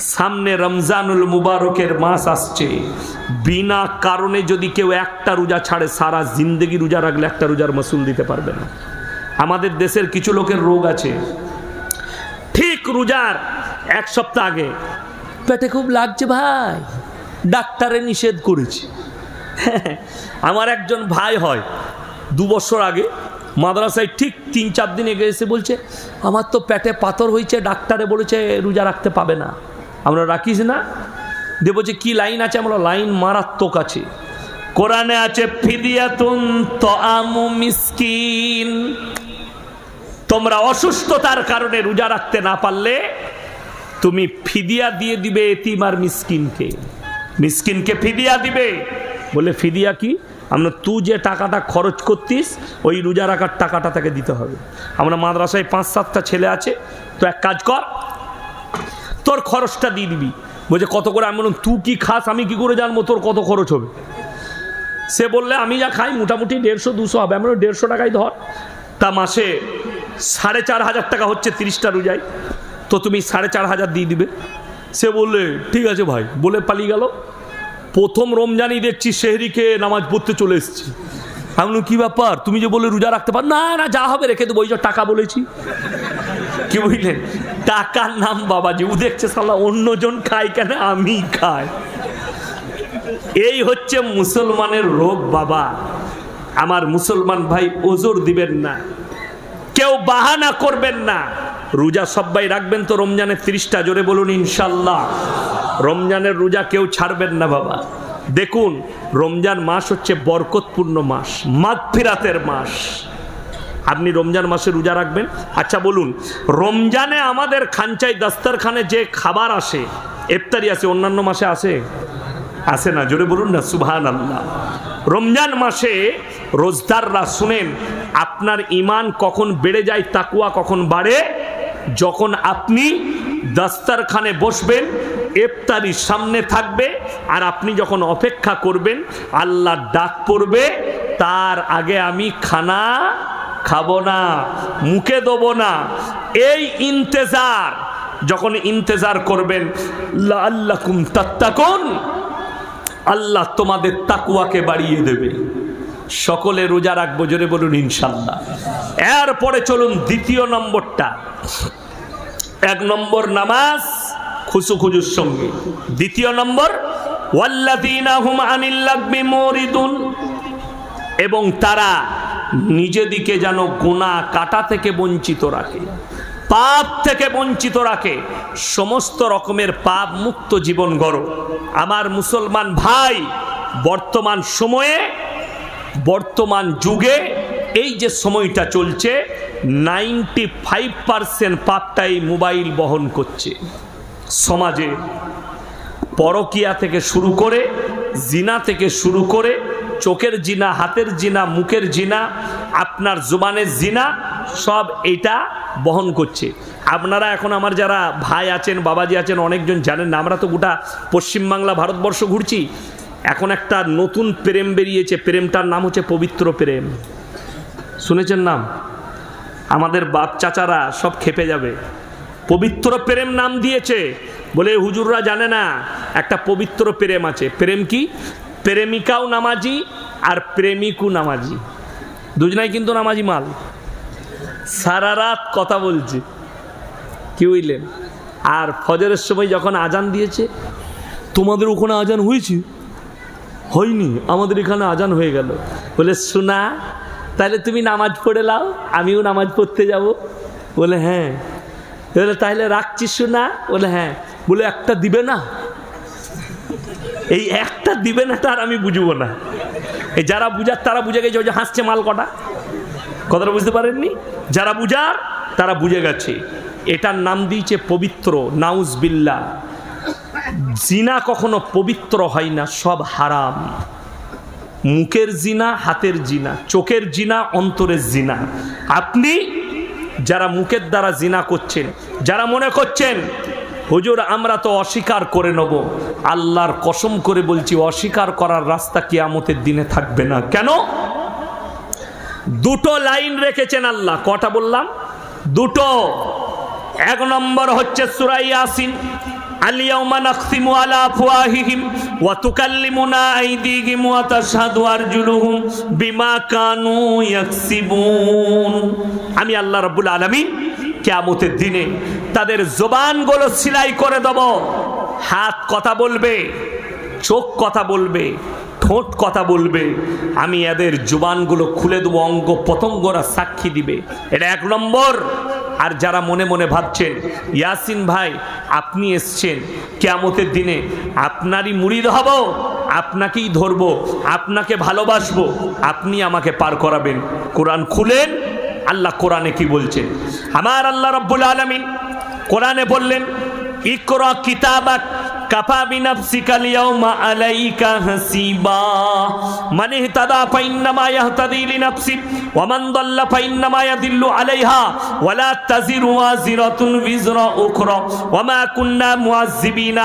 সামনে রমজানুল মুবারকের মাস আসছে। বিনা কারণে যদি কেউ একটা রোজা ছাড়ে, সারা জিন্দগি রোজা রাখলে একটা রোজার মসুল দিতে পারবে না। আমাদের দেশের কিছু লোকের রোগ আছে। ঠিক রোজার এক সপ্তাহ আগে, পেটে খুব লাগছে ভাই, ডাক্তারে নিষেধ করেছে। আমার একজন ভাই হয়, দু বছর আগে, মাদ্রাসায় ঠিক তিন চার দিন এগে এসে বলছে, আমার তো পেটে পাথর হয়েছে, ডাক্তারে বলেছে রোজা রাখতে পাবে না। আমরা রাখিস না? দিয়ে বলছে কী লাইন আছে? আমরা লাইন মারাত্মক আছে। কোরআনে আছে, ফিদিয়াতুন মিসকিন। তোমরা অসুস্থতার কারণে রোজা রাখতে না পারলে তুমি ফিদিয়া দিয়ে দিবে এতিম আর মিসকিনকে। মিসকিনকে ফিদিয়া দিবে। বলে, ফিদিয়া কি? আমরা তুই যে টাকাটা খরচ করতিস, ওই রোজা রাখার টাকাটা তাকে দিতে হবে। আমরা মাদ্রাসায় পাঁচ সাতটা ছেলে আছে। তো এক কাজ কর তোর খরচটা দিয়ে দিবি। বলছে, কত করে? আমি বললাম, তুই কি খাস? আমি কি করে জানব তোর কত খরচ হবে? সে বললে, আমি যা খাই মোটামুটি দেড়শো, দুশো হবে। আমরা দেড়শো টাকাই ধর। তা মাসে সাড়ে চার হাজার টাকা হচ্ছে তিরিশটা রোজাই তো তুমি সাড়ে চার হাজার দিয়ে দিবে। সে বললে, ঠিক আছে ভাই। বলে পালিয়ে গেল। প্রথম রমজানই দেখছি শেহরিকে নামাজ পড়তে চলে এসেছি। আমি কি ব্যাপার? তুমি যে বলে রোজা রাখতে পার না না, যা হবে রেখে দেবো। ওই যে টাকা বলেছি। কি বুঝলেন? টাকার নাম বাবাজি, ও দেখছে সালা অন্যজন খায় কেন? আমি খাই। এই হচ্ছে মুসলমানের রোগ বাবা। আমার মুসলমান ভাই ওজোর দিবেন না। কেউ বাহানা করবেন না। রোজা সবাই রাখবেন তো রমজানের তিরিশটা, জোরে বলুন ইনশাল্লাহ। রমজানের রোজা কেউ ছাড়বেন না বাবা। দেখুন, রমজান মাস হচ্ছে বরকতপূর্ণ মাস, মাগফিরাতের মাস। আপনি রমজান মাসে রোজা রাখবেন? আচ্ছা বলুন, রমজানে আমাদের খানচাই দাস্তারখানে যে খাবার আসে, ইফতারি আসে, অন্যান্য মাসে আসে? আসে না, জোরে বলুন না সুবহান আল্লাহ রমজান মাসে রোজদাররা, শুনেন, আপনার ইমান কখন বেড়ে যায় তাকুয়া কখন বাড়ে? যখন আপনি দাস্তারখানে বসবেন, ইফতারি সামনে থাকবে, আর আপনি যখন অপেক্ষা করবেন আল্লাহর ডাক পড়বে, তার আগে আমি খানা খাব না, মুখে দেবো না। এই ইন্তেজার, যখন ইন্তেজার করবেন আল্লাহ কুম তাত্তাকুন, আল্লাহ তোমাদের তাকুয়াকে বাড়িয়ে দেবে। সকলে রোজা রাখব, জোরে বলুন ইনশাল্লাহ এরপরে চলুন দ্বিতীয় নম্বরটা। এক নম্বর নামাজ খুশু খুজুর সঙ্গে। দ্বিতীয় নম্বর, ওয়াল্লাযীনা হুম আনিল লাগবি মুরিদুন। এবং তারা নিজেদিকে যেন গোনা কাটা থেকে বঞ্চিত রাখে, পাপ থেকে বঞ্চিত রাখে, সমস্ত রকমের পাপ মুক্ত জীবন গড়ো। আমার মুসলমান ভাই, বর্তমান সময়ে, বর্তমান যুগে এই যে সময়টা চলছে নাইনটি ফাইভ পারসেন্ট পাপটাই মোবাইল বহন করছে। সমাজে পরকিয়া থেকে শুরু করে, জিনা থেকে শুরু করে চোখের জিনা, হাতের জিনা, মুখের জিনা, আপনার জুবানের জিনা, সব এটা বহন করছে। আপনারা এখন আমার যারা ভাই আছেন, বাবাজি আছেন, অনেকজন জানেন আমরা তো গোটা পশ্চিমবাংলা ভারতবর্ষ ঘুরছি। এখন একটা নতুন প্রেম বেরিয়েছে, প্রেমটার নাম হচ্ছে পবিত্র প্রেম। শুনেছেন নাম? আমাদের বাপ চাচারা সব খেপে যাবে। পবিত্র প্রেম নাম দিয়েছে। বলে হুজুররা জানে না, একটা পবিত্র প্রেম আছে। প্রেম কি? প্রেমিকাও নামাজি আর প্রেমিকও নামাজি। দুজনাই কিন্তু নামাজি মাল। সারা রাত কথা বলছে। কি বুঝলেন আর ফজরের সময় যখন আজান দিয়েছে, তোমাদের ওখানে আজান হয়েছে? হয়নি, আমাদের এখানে আজান হয়ে গেল। বলে, শোনা, তাহলে তুমি নামাজ পড়ে লাও আমিও নামাজ পড়তে যাব। বলে হ্যাঁ। তাহলে রাখছি শোনা। বলে হ্যাঁ। বলে, একটা দিবে না। এই একটা দিবে না, তার আমি বুঝব না। এই যারা বুঝার, তারা বুঝে গেছে, ওই যে হাসছে মাল কটা। কথাটা বুঝতে পারেননি? যারা বুঝার, তারা বুঝে গেছে। এটার নাম দিয়েছে পবিত্র, নাউজ বিল্লা। জিনা কখনো পবিত্র হয় না, সব হারাম। মুখের জিনা, হাতের জিনা, চোখের জিনা, অন্তরের জিনা। আপনি যারা মুখের দ্বারা জিনা করছেন, যারা মনে করছেন হুজুর, আমরা তো অস্বীকার করে নেব। আল্লাহর কসম করে বলছি, অস্বীকার করার রাস্তা কি আমতের দিনে থাকবে না। কেন? দুটো লাইন রেখেছেন আল্লাহ। কটা বললাম? দুটো। এক নম্বর হচ্ছে সুরাই ইয়াসিন বিমা কানু আমি আল্লাহ রবুল আলমী কেমতের দিনে তাদের জবানগুলো সিলাই করে দেব। হাত কথা বলবে, চোখ কথা বলবে, ঠোঁট কথা বলবে। আমি এদের জুবানগুলো খুলে দেবো, অঙ্গ পতঙ্গরা সাক্ষী দিবে। এটা এক নম্বর। আর যারা মনে মনে ভাবছেন, ইয়াসিন ভাই, আপনি এসছেন, কেয়ামতের দিনে আপনারই মুড়িদ হব, আপনাকেই ধরবো, আপনাকে ভালোবাসবো, আপনি আমাকে পার করাবেন। কোরআন খুলেন, আল্লাহ কোরআনে কি বলছেন? আমার আল্লাহ রব্বুল আলমিন কোরআনে বললেন, ইকরা কিতাবাক কাফা বিনাফসিকা আল-ইয়াওমা আলাইকা হাসিবা। মান ইহতাদা ফাইন্নামা ইয়াহতাদি লিনাফসি ওয়া মান দাল্লা ফাইন্নামা ইয়াদিল্লু আলাইহা ওয়া লা তাজিরু ওয়াজিরাতুন বিজরা উখরা ওয়া মা কুন্না মুআযযিবিনা